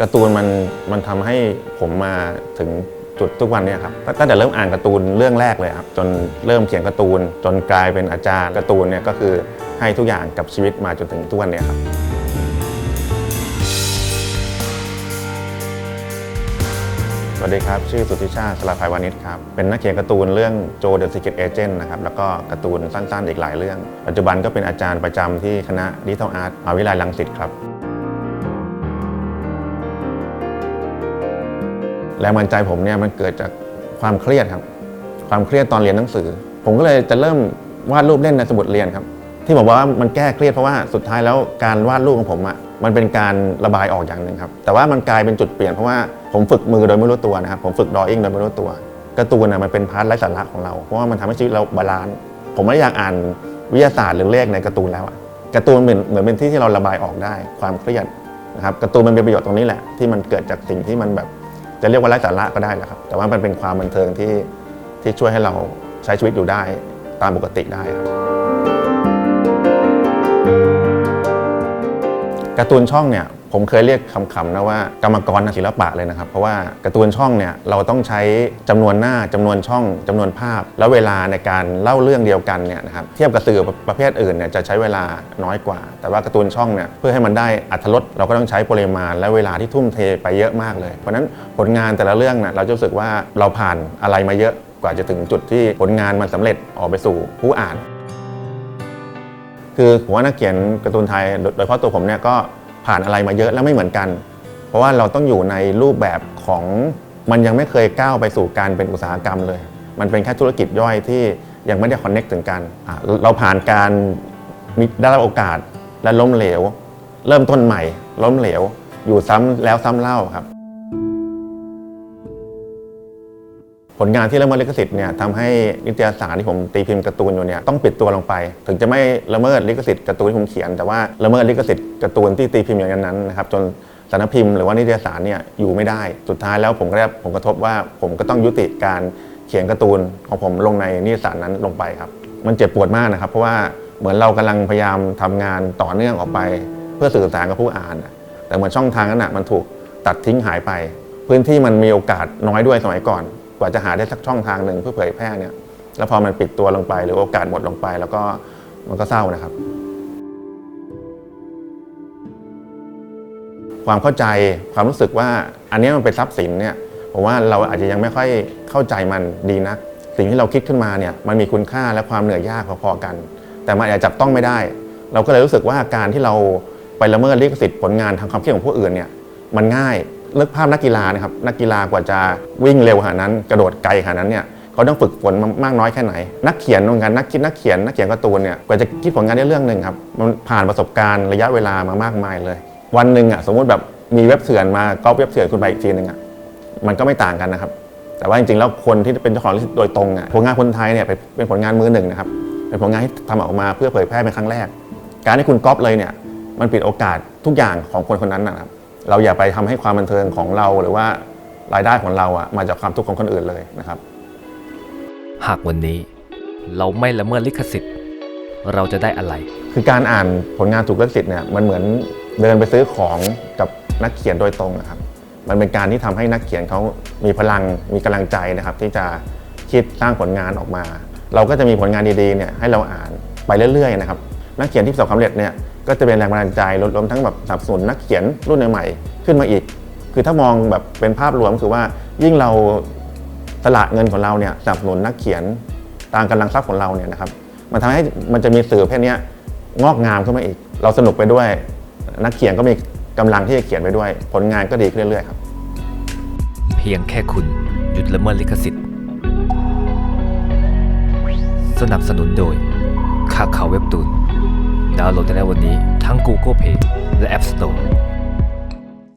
การ์ตูนมันมันทำให้ผมมาถึงจุดทุกวันเนี้ครับตั้งแต่เริ่มอ่านการ์ตูนเรื่องแรกเลยครับจนเริ่มเขียนการ์ตูน จนกลายเป็นอาจารย์การ์ตูนเนี่ยก็คือให้ทุกอย่างกับชีวิตมาจนถึงทุกวันเนี้ครับสวัสดีครับ ชื่อสุทธิชาติสลาภัยวานิชครับ เป็นนักเขียนการ์ตูนเรื่องโจเดอะซิกเก็ตเอเจนต์นะครับ แล้วก็การ์ตูนสั้นๆ อีกหลายเรื่อง ปัจจุบันก็เป็นอาจารย์ประจำที่คณะดิจิทัลอาร์ตมหาวิทยาลัยรังสิตครับ แรงบันใจผมเนี่ยมันเกิดจากความเครียดครับ ความเครียดตอนเรียนหนังสือ ผมก็เลยจะเริ่มวาดรูปเล่นในสมุดเรียนครับ ที่บอกว่ามันแก้เครียดเพราะว่าสุดท้ายแล้วการวาดรูปของผมอะมันเป็นการระบายออกอย่างหนึ่งครับ แต่ว่ามันกลายเป็นจุดเปลี่ยนเพราะว่าผมฝึกมือโดยไม่รู้ตัวนะครับ ผมฝึกดออิ่งโดยไม่รู้ตัวการ์ตูนน่ะมันเป็นพาร์ทไร้สาระของเรา เพราะว่ามันทำให้ชีวิตเราบาลานซ์ ผมไม่อยากอ่านวิทยาศาสตร์หรือเลขในการ์ตูนแล้วอะการ์ตูนเหมือนเหมือนเป็นที่ที่เราระบายออกได้ ความเครียดนะครับ การ์ตูนมันเป็นประโยชน์ตรงนี้แหละที่มันเกิดจากสิ่งที่มันแบบ จะเรียกว่าไร้สาระก็ได้แหละครับ แต่ว่ามันเป็นความบันเทิงที่ที่ช่วยให้เราใช้ชีวิตอยู่ได้ตามปกติได้ครับการ์ตูนช่องเนี่ย ผมเคยเรียกคำๆนะว่ากรรมกรศิลปะเลยนะครับ เพราะว่าการ์ตูนช่องเนี่ยเราต้องใช้จำนวนหน้าจำนวนช่องจำนวนภาพ และเวลาในการเล่าเรื่องเดียวกันเนี่ยนะครับเทียบกับสื่อประเภทอื่นเนี่ยจะใช้เวลาน้อยกว่า แต่ว่าการ์ตูนช่องเนี่ยเพื่อให้มันได้อัตรสเราก็ต้องใช้ปริมาณ และเวลาที่ทุ่มเทไปเยอะมากเลย เพราะฉะนั้นผลงานแต่ละเรื่องเนี่ยเราจะรู้สึกว่าเราผ่านอะไรมาเยอะกว่าจะถึงจุดที่ผลงานมันสำเร็จออกไปสู่ผู้อ่าน คือผมว่านักเขียนการ์ตูนไทย โดยเฉพาะตัวผมเนี่ยก็ ผ่านอะไรมาเยอะแล้วไม่เหมือนกัน เพราะว่าเราต้องอยู่ในรูปแบบของมันยังไม่เคยก้าวไปสู่การเป็นอุตสาหกรรมเลย มันเป็นแค่ธุรกิจย่อยที่ยังไม่ได้คอนเน็กถึงกัน เราผ่านการได้รับโอกาสและล้มเหลว เริ่มต้นใหม่ ล้มเหลว อยู่ซ้ำแล้วซ้ำเล่าครับ ผลงานที่ละเมิดลิขสิทธิ์เนี่ยทำให้นิตยสารที่ผมตีพิมพ์การ์ตูนอยู่เนี่ยต้องปิดตัวลงไป ถึงจะไม่ละเมิดลิขสิทธิ์การ์ตูนที่ผมเขียน แต่ว่าละเมิดลิขสิทธิ์การ์ตูนที่ตีพิมพ์อย่างนั้นนะครับจนสารพิมพ์หรือว่านิตยสารเนี่ยอยู่ไม่ได้ สุดท้ายแล้วผมก็ได้ผลกระทบว่าผมก็ต้องยุติการเขียนการ์ตูนของผมลงในนิตยสารนั้นลงไปครับ มันเจ็บปวดมากนะครับ เพราะว่าเหมือนเรากำลังพยายามทำงานต่อเนื่องออกไป เพื่อสื่อสารกับผู้อ่าน แต่เหมือนช่องทางนั้นนะมันถูกตัดทิ้งหายไป พื้นที่มันมีโอกาสน้อยด้วยสมัยก่อน กว่าจะหาได้สักช่องทางหนึ่งเพื่อเผยแพร่เนี่ยแล้วพอมันปิดตัวลงไป หรือโอกาสหมดลงไป แล้วก็มันก็เศร้านะครับ ความเข้าใจความรู้สึกว่าอันนี้มันเป็นทรัพย์สินเนี่ยผมว่าเราอาจจะยังไม่ค่อยเข้าใจมันดีนัก สิ่งที่เราคิดขึ้นมาเนี่ยมันมีคุณค่าและความเหนื่อยยากพอๆกัน แต่มันอาจจะจับต้องไม่ได้ เราก็เลยรู้สึกว่าการที่เราไปละเมิดลิขสิทธิ์ผลงานทางความคิดของผู้อื่นเนี่ยมันง่าย นึกภาพนักกีฬานะครับนักกีฬากว่าจะวิ่งเร็วขนาดนั้น กระโดดไกลขนาดนั้นเนี่ยเขาต้องฝึกฝนมากน้อยแค่ไหน นักเขียนเหมือนกันนักคิดนักเขียนนักเขียนการ์ตูนเนี่ยกว่าจะคิดผลงานได้เรื่องหนึ่งครับมันผ่านประสบการณ์ระยะเวลามามากมายเลย วันหนึ่งอะสมมุติแบบมีเว็บเถื่อนมาก๊อปเว็บเถื่อนคุณไปอีกทีหนึ่งอะมันก็ไม่ต่างกันนะครับ แต่ว่าจริงๆแล้วคนที่เป็นเจ้าของลิขสิทธิ์โดยตรงอะผลงานคนไทยเนี่ยเป็นเป็นผลงานมือหนึ่งนะครับเป็นผลงานที่ทำออกมาเพื่อเผยแพร่เป็นครั้งแรก การที่คุณก๊อปเลยเนี่ยมันปิดโอกาสทุกอย่างของคนคนนั้นนะครับ เราอย่าไปทำให้ความบันเทิงของเราหรือว่ารายได้ของเราอะมาจากความทุกข์ของคนอื่นเลยนะครับ หากวันนี้เราไม่ละเมิดลิขสิทธิ์ เราจะได้อะไร คือการอ่านผลงานถูกลิขสิทธิ์เนี่ยมันเหมือนเดินไปซื้อของกับนักเขียนโดยตรงนะครับ มันเป็นการที่ทำให้นักเขียนเขามีพลังมีกำลังใจนะครับ ที่จะคิดสร้างผลงานออกมา เราก็จะมีผลงานดีๆเนี่ยให้เราอ่านไปเรื่อยๆนะครับนักเขียนที่ประสบความสำเร็จเนี่ย ก็จะเป็นแรงบันดาลใจรวมทั้งแบบสนับสนุนนักเขียนรุ่นใหม่ๆขึ้นมาอีก คือถ้ามองแบบเป็นภาพรวมคือว่ายิ่งเราสละเงินของเราเนี่ยสนับสนุนนักเขียนตามกำลังทรัพย์ของเราเนี่ยนะครับมันทำให้มันจะมีสื่อประเพศนี้งอกงามขึ้นมาอีก เราสนุกไปด้วย นักเขียนก็มีกำลังที่จะเขียนไปด้วย ผลงานก็ดีขึ้นเรื่อยๆครับ เพียงแค่คุณหยุดละเมิดลิขสิทธิ์ สนับสนุนโดยคาข่าเว็บตูน ดาวน์โหลดได้แล้ววันนี้ทั้ง Google Play และ App Store